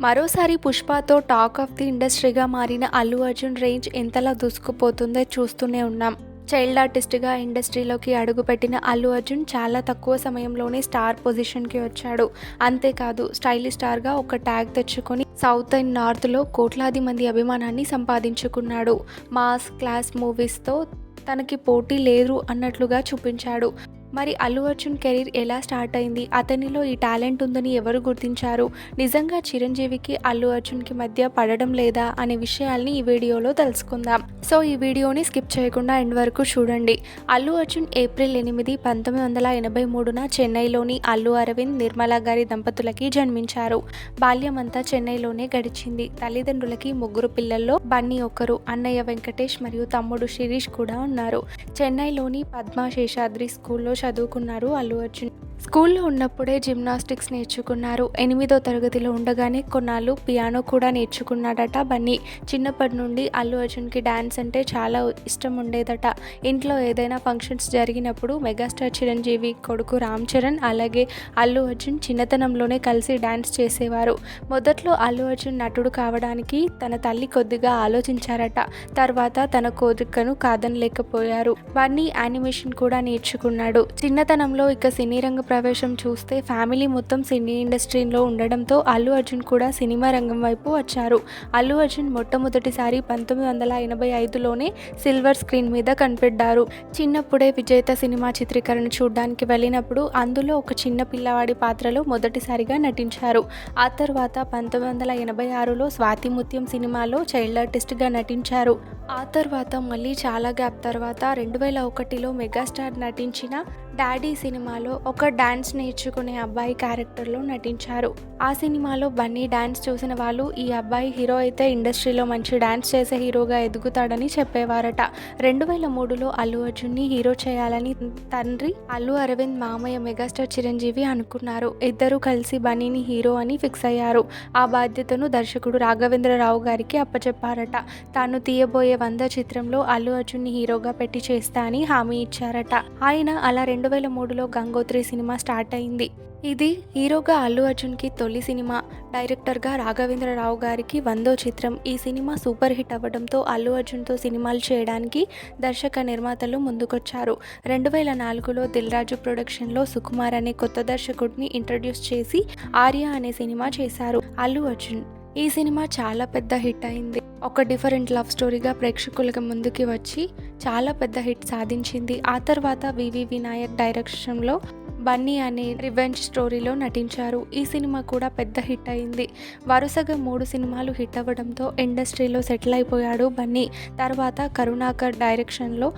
మరోసారి పుష్పతో talk of the ఇండస్ట్రీగా మారిన అల్లు అర్జున్ రేంజ్ ఎంతలా దూసుకుపోతుందో చూస్తూనే ఉన్నాం. చైల్డ్ ఆర్టిస్ట్గా ఇండస్ట్రీలోకి అడుగుపెట్టిన అల్లు అర్జున్ చాలా తక్కువ సమయంలోనే స్టార్ పొజిషన్కి వచ్చాడు. అంతేకాదు స్టైలిష్ స్టార్గా ఒక ట్యాగ్ తెచ్చుకొని సౌత్ అండ్ నార్త్లో కోట్లాది మంది అభిమానాన్ని సంపాదించుకున్నాడు. మాస్ క్లాస్ మూవీస్తో తనకి పోటీ లేదు అన్నట్లుగా చూపించాడు. మరి అల్లు అర్జున్ కెరీర్ ఎలా స్టార్ట్ అయింది? అతనిలో ఈ టాలెంట్ ఉందని ఎవరు గుర్తించారు? నిజంగా చిరంజీవికి అల్లు అర్జున్కి మధ్య పడడం లేదా అనే విషయాల్ని ఈ వీడియోలో తెలుసుకుందాం. సో ఈ వీడియోని స్కిప్ చేయకుండా ఎండ్ వరకు చూడండి. అల్లు అర్జున్ ఏప్రిల్ ఎనిమిది పంతొమ్మిది వందల ఎనభై మూడున చెన్నైలోని అల్లు అరవింద్ నిర్మలా గారి దంపతులకి జన్మించారు. బాల్యమంతా చెన్నైలోనే గడిచింది. తల్లిదండ్రులకి ముగ్గురు పిల్లల్లో బన్నీ ఒకరు అన్నయ్య వెంకటేష్ మరియు తమ్ముడు శిరీష్ కూడా ఉన్నారు. చెన్నైలోని పద్మా శేషాద్రి స్కూల్లో చదువుకున్నారు అల్లు అర్జున్. స్కూల్లో ఉన్నప్పుడే జిమ్నాస్టిక్స్ నేర్చుకున్నారు. ఎనిమిదో తరగతిలో ఉండగానే కొన్నాళ్ళు పియానో కూడా నేర్చుకున్నాడట బన్నీ. చిన్నప్పటి నుండి అల్లు అర్జున్కి డ్యాన్స్ అంటే చాలా ఇష్టం ఉండేదట. ఇంట్లో ఏదైనా ఫంక్షన్స్ జరిగినప్పుడు మెగాస్టార్ చిరంజీవి కొడుకు రామ్ చరణ్ అలాగే అల్లు అర్జున్ చిన్నతనంలోనే కలిసి డ్యాన్స్ చేసేవారు. మొదట్లో అల్లు అర్జున్ నటుడు కావడానికి తన తల్లి కొద్దిగా ఆలోచించారట. తర్వాత తన కోరికను కాదనలేకపోయారు. బన్నీ యానిమేషన్ కూడా నేర్చుకున్నాడు. చిన్నతనంలో ఇక సినీ రంగ ప్రవేశం చూస్తే ఫ్యామిలీ మొత్తం సినీ ఇండస్ట్రీలో ఉండడంతో అల్లు అర్జున్ కూడా సినిమా రంగం వైపు వచ్చారు. అల్లు అర్జున్ మొట్టమొదటిసారి పంతొమ్మిది వందల ఎనభై ఐదులోనే సిల్వర్ స్క్రీన్ మీద కనిపెట్టారు. చిన్నప్పుడే విజేత సినిమా చిత్రీకరణ చూడడానికి వెళ్ళినప్పుడు అందులో ఒక చిన్న పిల్లవాడి పాత్రలో మొదటిసారిగా నటించారు. ఆ తర్వాత పంతొమ్మిది వందల ఎనభై ఆరులో స్వాతి ముత్యం సినిమాలో చైల్డ్ ఆర్టిస్ట్గా నటించారు. ఆ తర్వాత మళ్ళీ చాలా గ్యాప్ తర్వాత రెండు వేల ఒకటిలో మెగాస్టార్ నటించిన డాడీ సినిమాలో ఒక డాన్స్ నేర్చుకునే అబ్బాయి క్యారెక్టర్లో నటించారు. ఆ సినిమాలో బన్నీ డాన్స్ చూసిన వాళ్ళు ఈ అబ్బాయి హీరో అయితే ఇండస్ట్రీలో మంచి డాన్స్ చేసే హీరోగా ఎదుగుతాడని చెప్పేవారట. రెండు వేల మూడులో అల్లు అర్జున్ని హీరో చేయాలని తండ్రి అల్లు అరవింద్ మామయ్య మెగాస్టార్ చిరంజీవి అనుకున్నారు. ఇద్దరు కలిసి బన్నీని హీరో అని ఫిక్స్ అయ్యారు. ఆ బాధ్యతను దర్శకుడు రాఘవేంద్రరావు గారికి అప్పచెప్పారట. తాను తీయబోయే వంద చిత్రంలో అల్లు అర్జున్ని హీరోగా పెట్టి చేస్తా అని హామీ ఇచ్చారట. ఆయన అలా రెండు రెండు వేల మూడులో గంగోత్రి సినిమా స్టార్ట్ అయింది. ఇది హీరోగా అల్లు అర్జున్కి తొలి సినిమా. డైరెక్టర్గా రాఘవేంద్రరావు గారికి వందో చిత్రం. ఈ సినిమా సూపర్ హిట్ అవ్వడంతో అల్లు అర్జున్తో సినిమాలు చేయడానికి దర్శక నిర్మాతలు ముందుకొచ్చారు. రెండు వేల నాలుగులో దిల్రాజు ప్రొడక్షన్లో సుకుమార్ అనే కొత్త దర్శకుడిని ఇంట్రడ్యూస్ చేసి ఆర్య అనే సినిమా చేశారు అల్లు అర్జున్. ఈ సినిమా చాలా పెద్ద హిట్ అయింది. ఒక డిఫరెంట్ లవ్ స్టోరీగా ప్రేక్షకులకు ముందుకి వచ్చి చాలా పెద్ద హిట్ సాధించింది. ఆ తర్వాత వివి వినాయక్ డైరెక్షన్లో బన్నీ అనే రివెంజ్ స్టోరీలో నటించారు. ఈ సినిమా కూడా పెద్ద హిట్ అయింది. వరుసగా మూడు సినిమాలు హిట్ అవ్వడంతో ఇండస్ట్రీలో సెటిల్ అయిపోయాడు బన్నీ. తర్వాత కరుణాకర్ డైరెక్షన్లో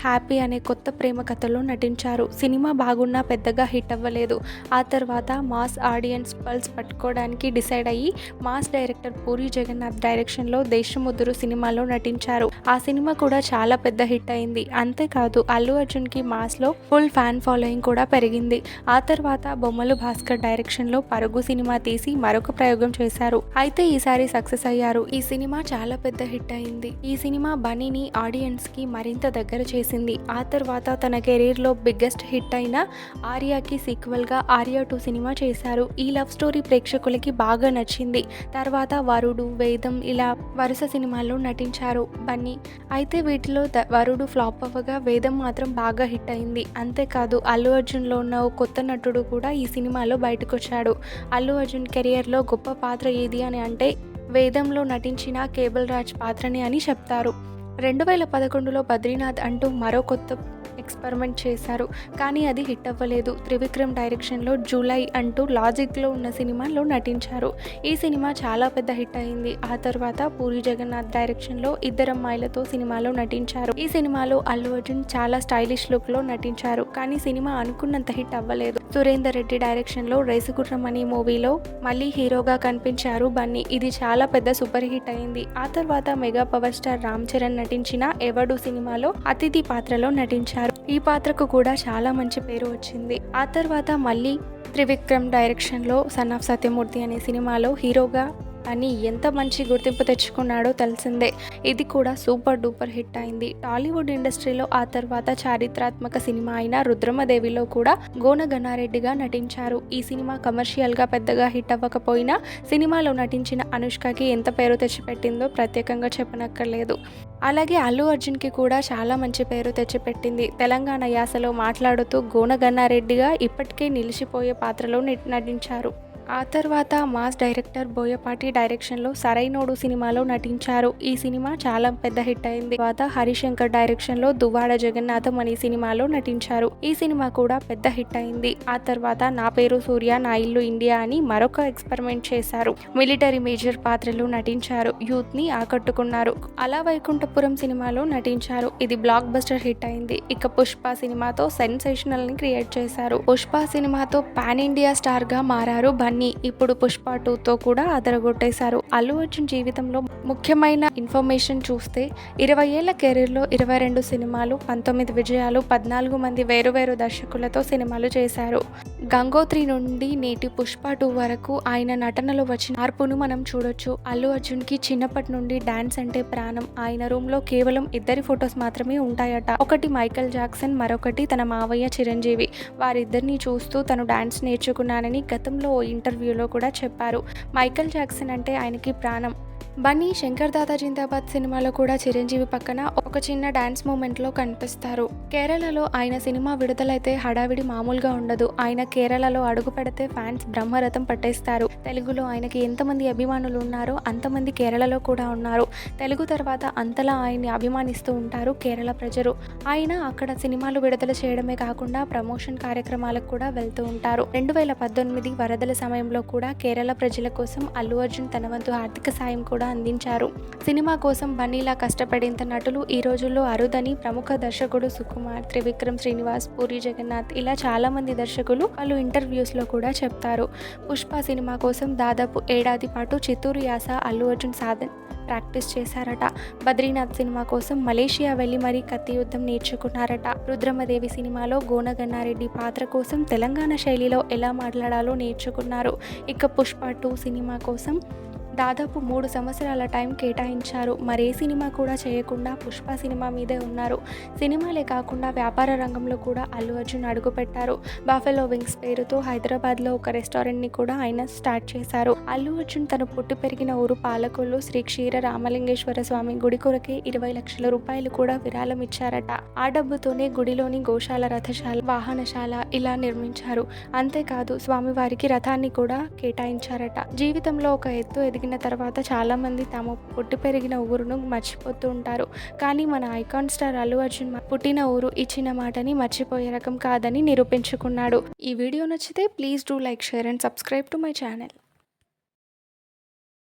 హ్యాపీ అనే కొత్త ప్రేమ కథలో నటించారు. సినిమా బాగున్నా పెద్దగా హిట్ అవ్వలేదు. ఆ తర్వాత మాస్ ఆడియన్స్ పల్స్ పట్టుకోవడానికి డిసైడ్ అయ్యి మాస్ డైరెక్టర్ పూరి జగన్నాథ్ డైరెక్షన్లో దేశముదురు సినిమాలో నటించారు. ఆ సినిమా కూడా చాలా పెద్ద హిట్ అయింది. అంతేకాదు అల్లు అర్జున్కి మాస్లో ఫుల్ ఫ్యాన్ ఫాలోయింగ్ కూడా పెరిగింది. ఆ తర్వాత బొమ్మలు భాస్కర్ డైరెక్షన్లో పరుగు సినిమా తీసి మరొక ప్రయోగం చేశారు. అయితే ఈసారి సక్సెస్ అయ్యారు. ఈ సినిమా చాలా పెద్ద హిట్ అయింది. ఈ సినిమా బనీని ఆడియన్స్కి మరింత దగ్గర చేసింది. ఆ తర్వాత తన కెరీర్లో బిగ్గెస్ట్ హిట్ అయిన ఆర్యాకి సీక్వెల్గా ఆర్యా టూ సినిమా చేశారు. ఈ లవ్ స్టోరీ ప్రేక్షకులకి బాగా నచ్చింది. తర్వాత వరుడు వేదం ఇలా వరుస సినిమాల్లో నటించారు. బన్నీ అయితే వీటిలో ద- వరుడు ఫ్లాప్ అవ్వగా వేదం మాత్రం బాగా హిట్ అయింది. అంతేకాదు అల్లు అర్జున్లో ఉన్న ఓ కొత్త నటుడు కూడా ఈ సినిమాలో బయటకొచ్చాడు. అల్లు అర్జున్ కెరియర్లో గొప్ప పాత్ర ఏది అని అంటే వేదంలో నటించిన కేబుల్ రాజ్ పాత్రని అని చెప్తారు. రెండు వేల పదకొండులో బద్రీనాథ్ అంటూ మరో కొత్త ఎక్స్పెరిమెంట్ చేశారు. కానీ అది హిట్ అవ్వలేదు. త్రివిక్రమ్ డైరెక్షన్లో జూలై అంటూ లాజిక్లో ఉన్న సినిమాలో నటించారు. ఈ సినిమా చాలా పెద్ద హిట్ అయింది. ఆ తర్వాత పూరి జగన్నాథ్ డైరెక్షన్లో ఇద్దరు అమ్మాయిలతో సినిమాలో నటించారు. ఈ సినిమాలో అల్లు అర్జున్ చాలా స్టైలిష్ లుక్లో నటించారు. కానీ సినిమా అనుకున్నంత హిట్ అవ్వలేదు. సురేందర్ రెడ్డి డైరెక్షన్లో రేసుగుర్రం అనే మూవీలో మళ్ళీ హీరోగా కనిపించారు బన్నీ. ఇది చాలా పెద్ద సూపర్ హిట్ అయింది. ఆ తర్వాత mega power star Ram Charan నటించిన ఎవడు సినిమాలో అతిథి పాత్రలో నటించారు. ఈ పాత్రకు కూడా చాలా మంచి పేరు వచ్చింది. ఆ తర్వాత మళ్ళీ త్రివిక్రమ్ డైరెక్షన్లో సన్ ఆఫ్ సత్యమూర్తి అనే సినిమాలో హీరోగా అని ఎంత మంచి గుర్తింపు తెచ్చుకున్నాడో తెలిసిందే. ఇది కూడా సూపర్ డూపర్ హిట్ అయింది. టాలీవుడ్ ఇండస్ట్రీలో ఆ తర్వాత చారిత్రాత్మక సినిమా అయిన రుద్రమదేవిలో కూడా గోన గన్నారెడ్డిగా నటించారు. ఈ సినిమా కమర్షియల్గా పెద్దగా హిట్ అవ్వకపోయినా సినిమాలో నటించిన అనుష్కకి ఎంత పేరు తెచ్చిపెట్టిందో ప్రత్యేకంగా చెప్పనక్కర్లేదు. అలాగే అల్లు అర్జున్కి కూడా చాలా మంచి పేరు తెచ్చిపెట్టింది. తెలంగాణ యాసలో మాట్లాడుతూ గోనగన్నారెడ్డిగా ఇప్పటికే నిలిచిపోయే పాత్రలో నటించారు. ఆ తర్వాత మాస్ డైరెక్టర్ బోయపాటి డైరెక్షన్లో సరైనోడు సినిమాలో నటించారు. ఈ సినిమా చాలా పెద్ద హిట్ అయింది. తర్వాత హరిశంకర్ డైరెక్షన్లో దువ్వాడ జగన్నాథం అనే సినిమాలో నటించారు. ఈ సినిమా కూడా పెద్ద హిట్ అయింది. ఆ తర్వాత నా పేరు సూర్య నా ఇల్లు ఇండియా అని మరొక ఎక్స్పెరిమెంట్ చేశారు. మిలిటరీ మేజర్ పాత్రలు నటించారు. యూత్ని ఆకట్టుకున్నారు. అలా వైకుంఠపురం సినిమాలో నటించారు. ఇది బ్లాక్ బస్టర్ హిట్ అయింది. ఇక పుష్ప సినిమాతో సెన్సేషనల్ని క్రియేట్ చేశారు. పుష్ప సినిమాతో పాన్ ఇండియా స్టార్గా మారారు బన్నీ ఇప్పుడు పుష్ప టూ తో కూడా అదరగొట్టేశారు. అల్లు అర్జున్ జీవితంలో ముఖ్యమైన ఇన్ఫర్మేషన్ చూస్తే ఇరవై ఏళ్ళ కెరీర్లో ఇరవై రెండు సినిమాలు పంతొమ్మిది విజయాలు పద్నాలుగు మంది వేరువేరు దర్శకులతో సినిమాలు చేశారు. గంగోత్రి నుండి నేటి పుష్ప టూ వరకు ఆయన నటనలో వచ్చిన మార్పును మనం చూడొచ్చు. అల్లు అర్జున్కి చిన్నప్పటి నుండి డాన్స్ అంటే ప్రాణం. ఆయన రూమ్లో కేవలం ఇద్దరి ఫొటోస్ మాత్రమే ఉంటాయట. ఒకటి మైకల్ జాక్సన్ మరొకటి తన మావయ్య చిరంజీవి. వారిద్దరిని చూస్తూ తను డాన్స్ నేర్చుకున్నానని గతంలో ఓ ఇంటర్వ్యూలో కూడా చెప్పారు. మైకల్ జాక్సన్ అంటే ఆయనకి ప్రాణం. బన్నీ శంకర్ దాదా జిందాబాద్ సినిమాలో కూడా చిరంజీవి పక్కన ఒక చిన్న డాన్స్ మూమెంట్లో కనిపిస్తారు. కేరళలో ఆయన సినిమా విడుదలైతే హడావిడి మామూలుగా ఉండదు. ఆయన కేరళలో అడుగు పెడితే ఫ్యాన్స్ బ్రహ్మరథం పట్టేస్తారు. తెలుగులో ఆయనకి ఎంతమంది అభిమానులు ఉన్నారో అంతమంది కేరళలో కూడా ఉన్నారు. తెలుగు తర్వాత అంతలా ఆయన్ని అభిమానిస్తూ ఉంటారు కేరళ ప్రజలు. ఆయన అక్కడ సినిమాలు విడుదల చేయడమే కాకుండా ప్రమోషన్ కార్యక్రమాలకు కూడా వెళ్తూ ఉంటారు. రెండు వేల పద్దెనిమిది వరదల సమయంలో కూడా కేరళ ప్రజల కోసం అల్లు అర్జున్ తన వంతు ఆర్థిక సాయం కూడా అందించారు. సినిమా కోసం బన్నీలా కష్టపడేంత నటులు ఈ రోజుల్లో అరుదని ప్రముఖ దర్శకుడు సుకుమార్ త్రివిక్రమ్ శ్రీనివాస్ పూరి జగన్నాథ్ ఇలా చాలా మంది దర్శకులు వాళ్ళు ఇంటర్వ్యూస్లో కూడా చెప్తారు. పుష్ప సినిమా కోసం దాదాపు ఏడాది పాటు చిత్తూరు యాస అల్లు అర్జున్ సాధన్ ప్రాక్టీస్ చేశారట. బద్రీనాథ్ సినిమా కోసం మలేషియా వెళ్ళి మరీ కత్తి యుద్ధం నేర్చుకున్నారట. రుద్రమదేవి సినిమాలో గోనగన్నారెడ్డి పాత్ర కోసం తెలంగాణ శైలిలో ఎలా మాట్లాడాలో నేర్చుకున్నారు. ఇక పుష్ప టూ సినిమా కోసం దాదాపు మూడు సంవత్సరాల టైం కేటాయించారు. మరే సినిమా కూడా చేయకుండా పుష్ప సినిమా మీదే ఉన్నారు. సినిమాలే కాకుండా వ్యాపార రంగంలో కూడా అల్లు అర్జున్ అడుగుపెట్టారు. బాఫెలో వింగ్స్ పేరుతో హైదరాబాద్లో ఒక రెస్టారెంట్ని కూడా ఆయన స్టార్ట్ చేశారు. అల్లు అర్జున్ తను పుట్టి పెరిగిన ఊరు పాలకొల్లు శ్రీ క్షీర రామలింగేశ్వర స్వామి గుడి కొరకే ఇరవై లక్షల రూపాయలు కూడా విరాళం ఇచ్చారట. ఆ డబ్బుతోనే గుడిలోని గోశాల రథశాల వాహనశాల ఇలా నిర్మించారు. అంతేకాదు స్వామివారికి రథాన్ని కూడా కేటాయించారట. జీవితంలో ఒక ఎత్తు ఎదిగిన తర్వాత చాలామంది తాము పుట్టి పెరిగిన ఊరును మర్చిపోతూ ఉంటారు. కానీ మన ఐకాన్ స్టార్ అల్లు అర్జున్ పుట్టిన ఊరు ఇచ్చిన మాటని మర్చిపోయే రకం కాదని నిరూపించుకున్నాడు. ఈ వీడియో నచ్చితే please do like share and subscribe to my channel.